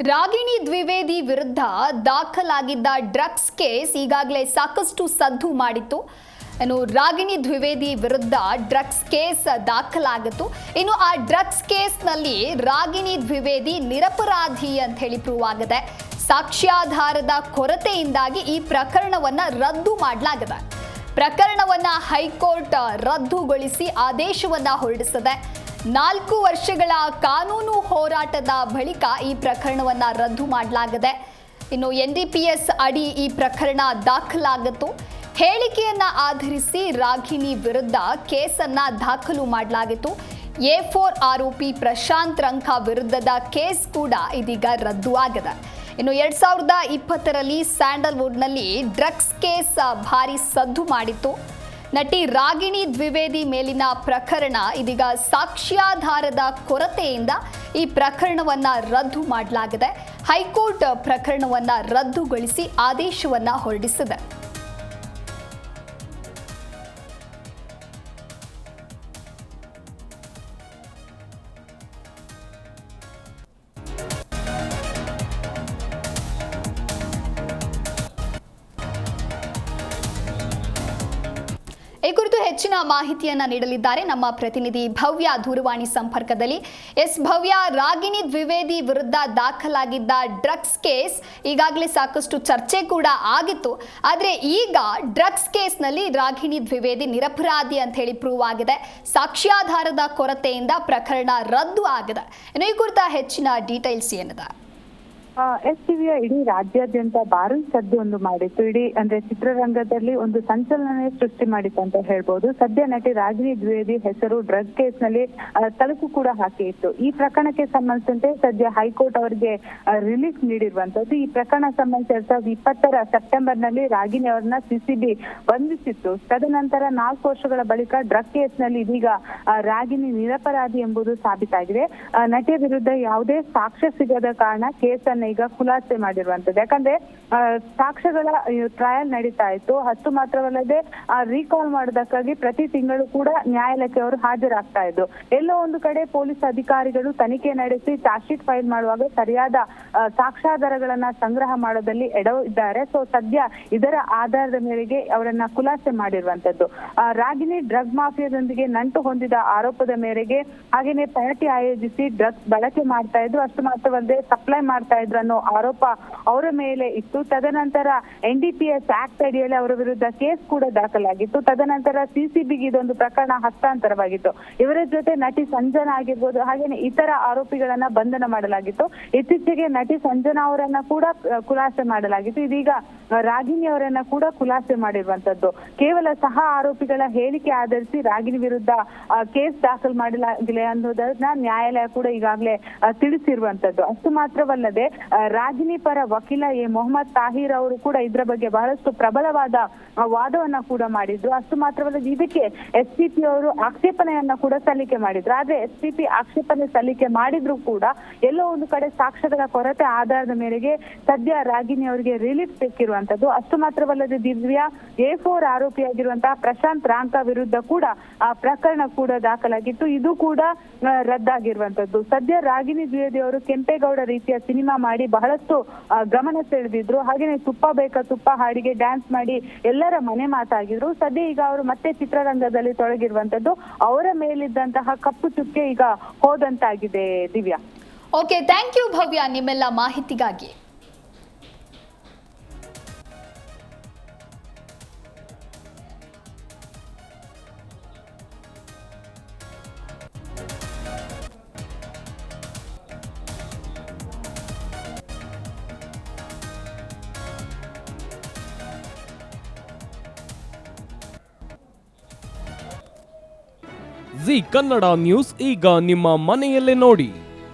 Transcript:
ರಾಗಿಣಿ ದ್ವಿವೇದಿ ವಿರುದ್ಧ ದಾಖಲಾಗಿದ್ದ drugs case ಈಗಾಗಲೇ ಸಾಕಷ್ಟು ಸದ್ದು ಮಾಡಿತ್ತು. ಏನು ರಾಗಿಣಿ ದ್ವಿವೇದಿ ವಿರುದ್ಧ ಡ್ರಗ್ಸ್ ಕೇಸ್ ದಾಖಲಾಗಿತ್ತು. ಇನ್ನು ಆ ಡ್ರಗ್ಸ್ ಕೇಸ್ನಲ್ಲಿ ರಾಗಿಣಿ ದ್ವಿವೇದಿ ನಿರಪರಾಧಿ ಅಂತ ಹೇಳಿ ಪ್ರೂವ್ ಆಗಿದೆ. ಸಾಕ್ಷ್ಯಾಧಾರದ ಕೊರತೆಯಿಂದಾಗಿ ಈ ಪ್ರಕರಣವನ್ನ ರದ್ದು ಮಾಡಲಾಗಿದೆ. ಪ್ರಕರಣವನ್ನ ಹೈಕೋರ್ಟ್ ರದ್ದುಗೊಳಿಸಿ ಆದೇಶವನ್ನ ಹೊರಡಿಸಿದೆ. ನಾಲ್ಕು ವರ್ಷಗಳ ಕಾನೂನು ಹೋರಾಟದ ಬಳಿಕ ಈ ಪ್ರಕರಣವನ್ನ ರದ್ದು ಮಾಡಲಾಗಿದೆ. ಇನ್ನು ಎನ್ ಡಿ ಪಿ ಎಸ್ ಅಡಿ ಈ ಪ್ರಕರಣ ದಾಖಲಾಗಿತ್ತು. ಹೇಳಿಕೆಯನ್ನ ಆಧರಿಸಿ ರಾಗಿಣಿ ವಿರುದ್ಧ ಕೇಸನ್ನ ದಾಖಲು ಮಾಡಲಾಗಿತ್ತು. ಎ ಫೋರ್ ಆರೋಪಿ ಪ್ರಶಾಂತ್ ರಂಕ ವಿರುದ್ಧದ ಕೇಸ್ ಕೂಡ ಇದೀಗ ರದ್ದು ಆಗಿದೆ. ಇನ್ನು ಎರಡ್ ಸಾವಿರದ ಇಪ್ಪತ್ತರಲ್ಲಿ ಸ್ಯಾಂಡಲ್ವುಡ್ನಲ್ಲಿ ಡ್ರಗ್ಸ್ ಕೇಸ್ ಭಾರಿ ಸದ್ದು ಮಾಡಿತ್ತು. ನಟಿ ರಾಗಿಣಿ ದ್ವಿವೇದಿ ಮೇಲಿನ ಪ್ರಕರಣ ಇದೀಗ ಸಾಕ್ಷ್ಯಾಧಾರದ ಕೊರತೆಯಿಂದ ಈ ಪ್ರಕರಣವನ್ನ ರದ್ದು ಮಾಡಲಾಗಿದೆ. ಹೈಕೋರ್ಟ್ ಪ್ರಕರಣವನ್ನ ರದ್ದುಗೊಳಿಸಿ ಆದೇಶವನ್ನ ಹೊರಡಿಸಿದೆ. ಈ ಕುರಿತು ಹೆಚ್ಚಿನ ಮಾಹಿತಿಯನ್ನ ನೀಡಲಿದ್ದಾರೆ ನಮ್ಮ ಪ್ರತಿನಿಧಿ ಭವ್ಯ ದೂರವಾಣಿ ಸಂಪರ್ಕದಲ್ಲಿ. ಎಸ್ ಭವ್ಯ, ರಾಗಿಣಿ ದ್ವಿವೇದಿ ವಿರುದ್ಧ ದಾಖಲಾಗಿದ್ದ ಡ್ರಗ್ಸ್ ಕೇಸ್ ಈಗಾಗಲೇ ಸಾಕಷ್ಟು ಚರ್ಚೆ ಕೂಡ ಆಗಿತ್ತು. ಆದರೆ ಈಗ ಡ್ರಗ್ಸ್ ಕೇಸ್ನಲ್ಲಿ ರಾಗಿಣಿ ದ್ವಿವೇದಿ ನಿರಪರಾಧಿ ಅಂತ ಹೇಳಿ ಪ್ರೂವ್ ಆಗಿದೆ. ಸಾಕ್ಷ್ಯಾಧಾರದ ಕೊರತೆಯಿಂದ ಪ್ರಕರಣ ರದ್ದು ಆಗಿದೆ. ಇನ್ನು ಈ ಕುರಿತ ಹೆಚ್ಚಿನ ಡೀಟೇಲ್ಸ್ ಏನಿದೆ? ಎಸ್ ಟಿವಿಯ ಇಡೀ ರಾಜ್ಯಾದ್ಯಂತ ಭಾರಿ ಸದ್ದು ಒಂದು ಮಾಡಿತ್ತು. ಇಡೀ, ಅಂದ್ರೆ ಚಿತ್ರರಂಗದಲ್ಲಿ ಒಂದು ಸಂಚಲನ ಸೃಷ್ಟಿ ಮಾಡಿತ್ತು ಅಂತ ಹೇಳ್ಬೋದು. ಸದ್ಯ ನಟಿ ರಾಗಿಣಿ ದ್ವಿವೇದಿ ಹೆಸರು ಡ್ರಗ್ ಕೇಸ್ನಲ್ಲಿ ತಲುಪು ಕೂಡ ಹಾಕಿ ಇತ್ತು. ಈ ಪ್ರಕರಣಕ್ಕೆ ಸಂಬಂಧಿಸಿದಂತೆ ಸದ್ಯ ಹೈಕೋರ್ಟ್ ಅವರಿಗೆ ರಿಲೀಫ್ ನೀಡಿರುವಂತದ್ದು ಈ ಪ್ರಕರಣ ಸಂಬಂಧ ಎರಡ್ ಸಾವಿರದ ಇಪ್ಪತ್ತರ ಸೆಪ್ಟೆಂಬರ್ನಲ್ಲಿ ರಾಗಿಣಿ ಅವರನ್ನ ಸಿಸಿಬಿ ಬಂಧಿಸಿತ್ತು. ತದನಂತರ ನಾಲ್ಕು ವರ್ಷಗಳ ಬಳಿಕ ಡ್ರಗ್ ಕೇಸ್ನಲ್ಲಿ ಇದೀಗ ರಾಗಿಣಿ ನಿರಪರಾಧಿ ಎಂಬುದು ಸಾಬೀತಾಗಿದೆ. ನಟಿಯ ವಿರುದ್ಧ ಯಾವುದೇ ಸಾಕ್ಷ್ಯ ಸಿಗದ ಕಾರಣ ಕೇಸನ್ನ ಈಗ ಖುಲಾಸೆ ಮಾಡಿರುವಂತದ್ದು. ಯಾಕಂದ್ರೆ ಸಾಕ್ಷ್ಯಗಳ ಟ್ರಯಲ್ ನಡೀತಾ ಇತ್ತು. ಹತ್ತು ಮಾತ್ರವಲ್ಲದೆ, ಆ ರೀಕಾಲ್ ಮಾಡೋದಕ್ಕಾಗಿ ಪ್ರತಿ ತಿಂಗಳು ಕೂಡ ನ್ಯಾಯಾಲಯಕ್ಕೆ ಅವರು ಹಾಜರಾಗ್ತಾ ಇದ್ರು. ಎಲ್ಲೋ ಒಂದು ಕಡೆ ಪೊಲೀಸ್ ಅಧಿಕಾರಿಗಳು ತನಿಖೆ ನಡೆಸಿ, ಚಾರ್ಜ್ ಶೀಟ್ ಫೈಲ್ ಮಾಡುವಾಗ ಸರಿಯಾದ ಸಾಕ್ಷ್ಯಾಧಾರಗಳನ್ನ ಸಂಗ್ರಹ ಮಾಡೋದಲ್ಲಿ ಎಡವು ಇದ್ದಾರೆ. ಸೊ ಸದ್ಯ ಇದರ ಆಧಾರದ ಮೇರೆಗೆ ಅವರನ್ನ ಖುಲಾಸೆ ಮಾಡಿರುವಂತದ್ದು. ರಾಗಿಣಿ ಡ್ರಗ್ ಮಾಫಿಯಾದೊಂದಿಗೆ ನಂಟು ಹೊಂದಿದ ಆರೋಪದ ಮೇರೆಗೆ ಹಾಗೇನೆ ಪಾರ್ಟಿ ಆಯೋಜಿಸಿ ಡ್ರಗ್ಸ್ ಬಳಕೆ ಮಾಡ್ತಾ ಇದ್ರು. ಅಷ್ಟು ಮಾತ್ರವಲ್ಲದೆ ಸಪ್ಲೈ ಮಾಡ್ತಾ ಇದ್ರು ಅನ್ನೋ ಆರೋಪ ಅವರ ಮೇಲೆ ಇತ್ತು. ತದನಂತರ N D P S act ಅಡಿಯಲ್ಲಿ ಅವರ ವಿರುದ್ಧ ಕೇಸ್ ಕೂಡ ದಾಖಲಾಗಿತ್ತು. ತದನಂತರ ಸಿಸಿಬಿಗೆ ಇದೊಂದು ಪ್ರಕರಣ ಹಸ್ತಾಂತರವಾಗಿತ್ತು. ಇವರ ಜೊತೆ ನಟಿ ಸಂಜನಾ ಆಗಿರ್ಬೋದು ಹಾಗೇನೆ ಇತರ ಆರೋಪಿಗಳನ್ನ ಬಂಧನ ಮಾಡಲಾಗಿತ್ತು. ಇತ್ತೀಚೆಗೆ ಸಂಜನಾ ಅವರನ್ನ ಕೂಡ ಖುಲಾಸೆ ಮಾಡಲಾಗಿತ್ತು. ಇದೀಗ ರಾಗಿಣಿ ಅವರನ್ನ ಕೂಡ ಖುಲಾಸೆ ಮಾಡಿರುವಂತದ್ದು. ಕೇವಲ ಸಹ ಆರೋಪಿಗಳ ಹೇಳಿಕೆ ಆಧರಿಸಿ ರಾಗಿಣಿ ವಿರುದ್ಧ ಕೇಸ್ ದಾಖಲು ಮಾಡಲಾಗಿದೆ ಅನ್ನೋದನ್ನ ನ್ಯಾಯಾಲಯ ಕೂಡ ಈಗಾಗಲೇ ತಿಳಿಸಿರುವಂತದ್ದು. ಅಷ್ಟು ಮಾತ್ರವಲ್ಲದೆ ರಾಗಿಣಿ ಪರ ವಕೀಲ ಎ. ಮೊಹಮ್ಮದ್ ತಾಹಿರ್ ಅವರು ಕೂಡ ಇದ್ರ ಬಗ್ಗೆ ಬಹಳಷ್ಟು ಪ್ರಬಲವಾದ ವಾದವನ್ನ ಕೂಡ ಮಾಡಿದ್ರು. ಅಷ್ಟು ಮಾತ್ರವಲ್ಲದೆ ಇದಕ್ಕೆ ಎಸ್ ಪಿ ಪಿ ಅವರು ಆಕ್ಷೇಪಣೆಯನ್ನ ಕೂಡ ಸಲ್ಲಿಕೆ ಮಾಡಿದ್ರು. ಆದ್ರೆ ಎಸ್ ಪಿ ಪಿ ಆಕ್ಷೇಪಣೆ ಸಲ್ಲಿಕೆ ಮಾಡಿದ್ರು ಕೂಡ ಎಲ್ಲೋ ಒಂದು ಕಡೆ ಸಾಕ್ಷ್ಯಗಳ ಕೊರತೆ ಆಧಾರದ ಮೇರೆಗೆ ಸದ್ಯ ರಾಗಿಣಿ ಅವರಿಗೆ ರಿಲೀಫ್ ಸಿಕ್ಕಿರುವಂತದ್ದು ಅಷ್ಟು ಮಾತ್ರವಲ್ಲದೆ ದಿವ್ಯ ಎ ಫೋರ್ ಆರೋಪಿಯಾಗಿರುವಂತಹ ಪ್ರಶಾಂತ್ ರಾಂಕ ವಿರುದ್ಧ ಕೂಡ ಆ ಪ್ರಕರಣ ಕೂಡ ದಾಖಲಾಗಿತ್ತು. ಇದು ಕೂಡ ರದ್ದಾಗಿರುವಂತದ್ದು. ಸದ್ಯ ರಾಗಿಣಿ ದ್ವಿವೇದಿ ಅವರು ಕೆಂಪೇಗೌಡ ರೀತಿಯ ಸಿನಿಮಾ ಮಾಡಿ ಬಹಳಷ್ಟು ಗಮನ ಸೆಳೆದಿದ್ರು. ಹಾಗೇನೆ ತುಪ್ಪ ಬೇಕಾ ತುಪ್ಪ ಹಾಡಿಗೆ ಡ್ಯಾನ್ಸ್ ಮಾಡಿ ಎಲ್ಲರ ಮನೆ ಮಾತಾಗಿದ್ರು. ಸದ್ಯ ಈಗ ಅವರು ಮತ್ತೆ ಚಿತ್ರರಂಗದಲ್ಲಿ ತೊಡಗಿರುವಂತದ್ದು. ಅವರ ಮೇಲಿದ್ದಂತಹ ಕಪ್ಪು ಚುಕ್ಕೆ ಈಗ ಹೋದಂತಾಗಿದೆ Divya. Okay thank you Bhavya ನಿಮ್ಮೆಲ್ಲ ಮಾಹಿತಿಗಾಗಿ. ಜಿ ಕನ್ನಡ ನ್ಯೂಸ್ ಈಗ ನಿಮ್ಮ ಮನೆಯಲ್ಲೇ ನೋಡಿ.